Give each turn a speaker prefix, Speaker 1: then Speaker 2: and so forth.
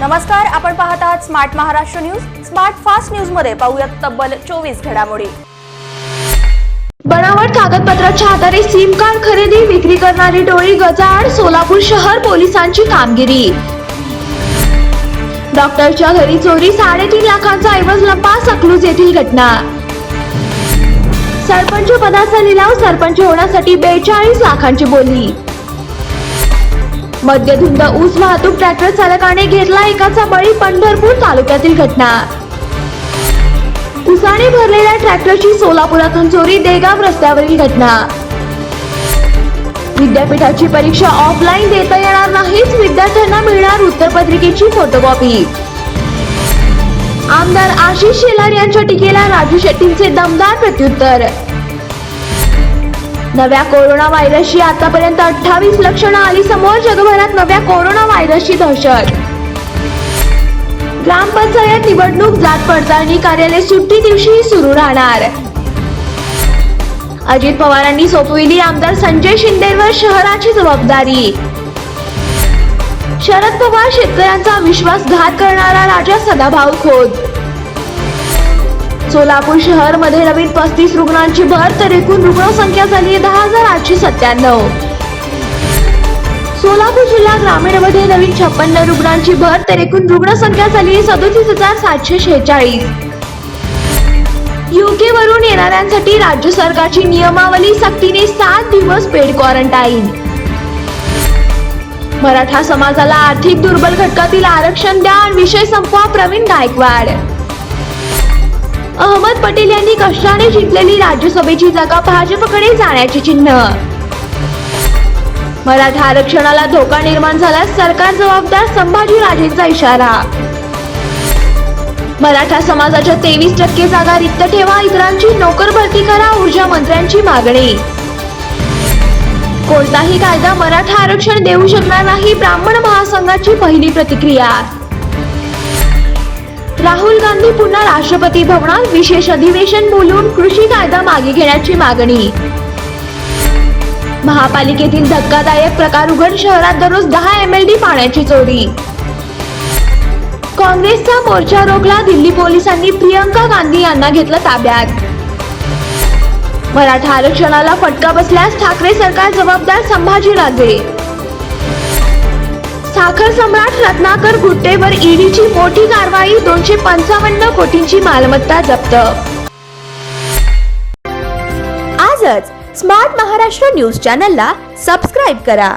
Speaker 1: नमस्कार आपण पाहत आहात smart Maharashtra news smart fast न्यूजमध्ये पाहूयात तब्बल चोवीस घडामोडी.
Speaker 2: बनावट कागदपत्राच्या आधारे सिम कार्ड खरेदी विक्री करणारी टोळी गजाआड सोलापूर शहर पोलिसांची कामगिरी. डॉक्टरच्या घरी चोरी साडेतीन लाखांचा ऐवज लंपा सकलूज येथील घटना. सरपंच पदाचा लिलाव सरपंच होण्यासाठी बेचाळीस लाखांची बोली. मद्यधुंद ऊस वाहतूक ट्रॅक्टर चालकाने घेतला एकाचा बळी पंढरपूर तालुक्यातील घटना. उसाने भरलेल्या ट्रॅक्टरची सोलापुरातून चोरी देगाव रस्त्यावरील घटना. विद्यापीठाची परीक्षा ऑफलाईन देता येणार नाहीच विद्यार्थ्यांना मिळणार उत्तरपत्रिकेची फोटोकॉपी आमदार आशिष शेलार यांच्या टीकेला राजू शेट्टींचे दमदार प्रत्युत्तर. नव्या कोरोना व्हायरसची आतापर्यंत अठ्ठावीस लक्षणं आली समोर जगभरात नव्या कोरोना व्हायरसची दहशत. ग्रामपंचायत निवडणूक जात पडताळणी कार्यालय सुट्टी दिवशीही सुरू राहणार. अजित पवारांनी सोपविली आमदार संजय शिंदेवर शहराची जबाबदारी. शरद पवार शेतकऱ्यांचा विश्वासघात करणारा राजा सदाभाऊ खोत. सोलापूर शहरमध्ये नवीन पस्तीस रुग्णांची भर तर एकूण रुग्णसंख्या झाली दहा हजार आठशे सत्त्याण्णव. सोलापूर जिल्हा ग्रामीणमध्ये नवीन छप्पन्न रुग्णांची भर तर एकूण रुग्णसंख्या झाली सदोतीस हजार सातशे शेहेचाळीस. युके वरून येणाऱ्यांसाठी राज्य सरकारची नियमावली सक्तीने सात दिवस पेड क्वारंटाईन मराठा समाजाला आर्थिक दुर्बल घटकातील आरक्षण द्या आणि विषय संपवा प्रवीण गायकवाड. अहमद पटेल यांनी कष्टाने जिंकलेली राज्यसभेची जागा भाजपकडे जाण्याचे चिन्ह. मराठा आरक्षणाला धोका निर्माण झाल्यास सरकार जबाबदार संभाजीराजेंचा इशारा. मराठा समाजाच्या तेवीस टक्के जागा रिक्त ठेवा इतरांची नोकर भरती करा ऊर्जा मंत्र्यांची मागणी. कोणताही कायदा मराठा आरक्षण देऊ शकणार नाही ब्राह्मण महासंघाची पहिली प्रतिक्रिया. राहुल गांधी पुन्हा राष्ट्रपती भवनात विशेष अधिवेशन बोलून कृषी कायदा मागे घेण्याची मागणी. महापालिकेतील धक्कादायक प्रकार उघड शहरात दररोज दहा एम एल डी पाण्याची चोरी. काँग्रेसचा मोर्चा रोखला दिल्ली पोलिसांनी प्रियंका गांधी यांना घेतलं ताब्यात. मराठा आरक्षणाला फटका बसल्यास ठाकरे सरकार जबाबदार संभाजी राजे साखर सम्राट रत्नाकर गुट्टेवर ईडीची मोठी कारवाई दोनशे पंचावन्न कोटींची मालमत्ता जप्त.
Speaker 1: आजच स्मार्ट महाराष्ट्र न्यूज चॅनलला सबस्क्राईब करा.